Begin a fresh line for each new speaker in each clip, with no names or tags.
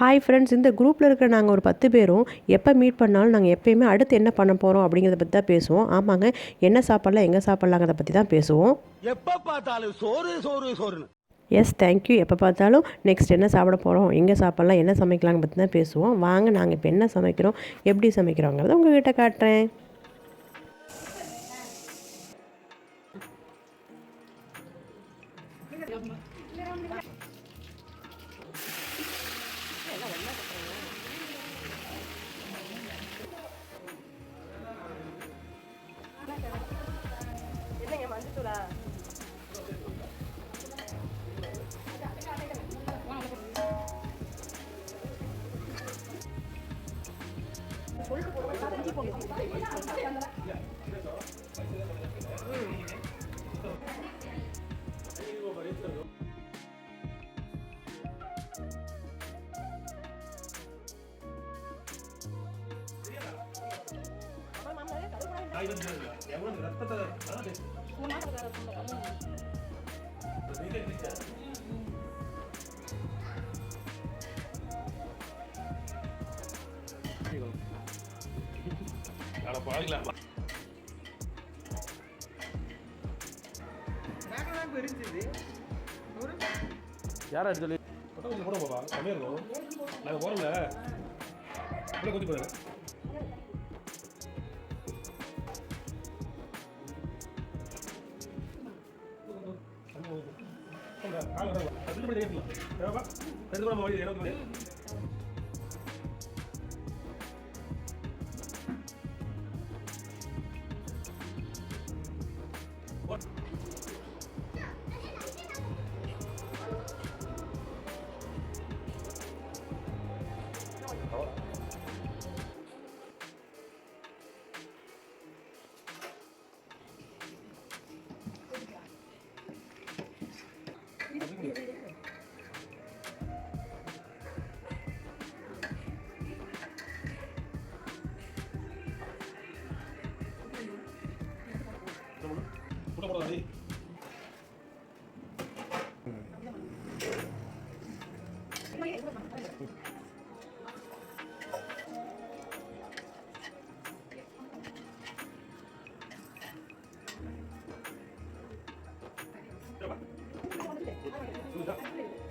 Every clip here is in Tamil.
ஹாய் ஃப்ரெண்ட்ஸ் இந்த குரூப்பில் இருக்கிற நாங்கள் ஒரு பத்து பேரும் எப்போ மீட் பண்ணாலும் நாங்கள் எப்பயுமே அடுத்து என்ன பண்ண போகிறோம் அப்படிங்கிறத பற்றி தான் பேசுவோம். ஆமாங்க என்ன சாப்பிட்லாம் எங்கே சாப்பிட்லாங்கிறத பற்றி தான் பேசுவோம்.
எப்ப பார்த்தாலும் சோறு சோறு சோறுன்னு.
எஸ் தேங்க்யூ எப்போ பார்த்தாலும் நெக்ஸ்ட் என்ன சாப்பிட போகிறோம் எங்கே சாப்பிட்லாம் என்ன சமைக்கலாங்க பற்றி தான் பேசுவோம். வாங்க நாங்கள் இப்போ என்ன சமைக்கிறோம் எப்படி சமைக்கிறோங்கிறத உங்ககிட்ட காட்டுறேன்.
해주라. 음. யாரா சொல்லி கொஞ்சம் போட போவா கம்மியாக இருக்கும் நாங்கள் போகிறோம்ல அப்படியே கொஞ்சம் போடுங்க கூட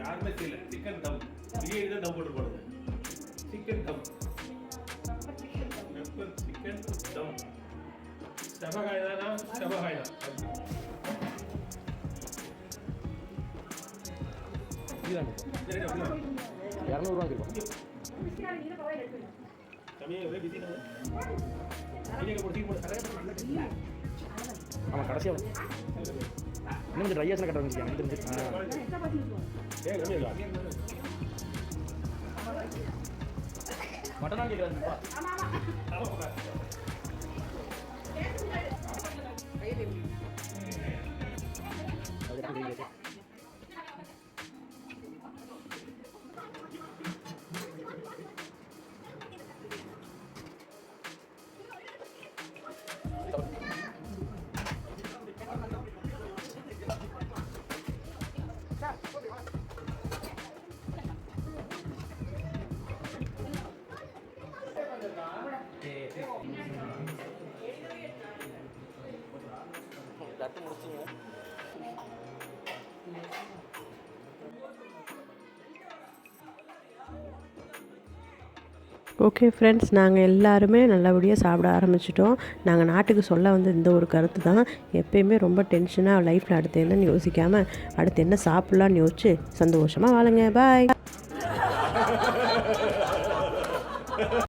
யாருமே செய்யல சிக்கன் தம் பிரியாணி தான் தம் போட்டு போடுது சிக்கன் தம் பெப்பர் சிக்கன் தம் செவகாய் தானா செவகாய் தான்
இரநூறுவா இருக்கும் ஆமாம் கடைசியாக இன்னும் கொஞ்சம் ட்ரையாசனை கட்ட வந்துச்சு எனக்கு தெரிஞ்சு மட்டனா கேட்குறாங்கப்பா அது தட்டு முடிச்சுங்க
ஓகே ஃப்ரெண்ட்ஸ் நாங்கள் எல்லாருமே நல்லபடியாக சாப்பிட ஆரம்பிச்சிட்டோம். நாங்கள் நாட்டுக்கு சொல்ல வந்த இந்த ஒரு கருத்து தான். எப்பயுமே ரொம்ப டென்ஷனாக லைஃப்பில் அடுத்து என்னன்னு யோசிக்காமல் அடுத்து என்ன சாப்பிட்லான்னு யோசிச்சு சந்தோஷமாக வாழுங்க. பாய்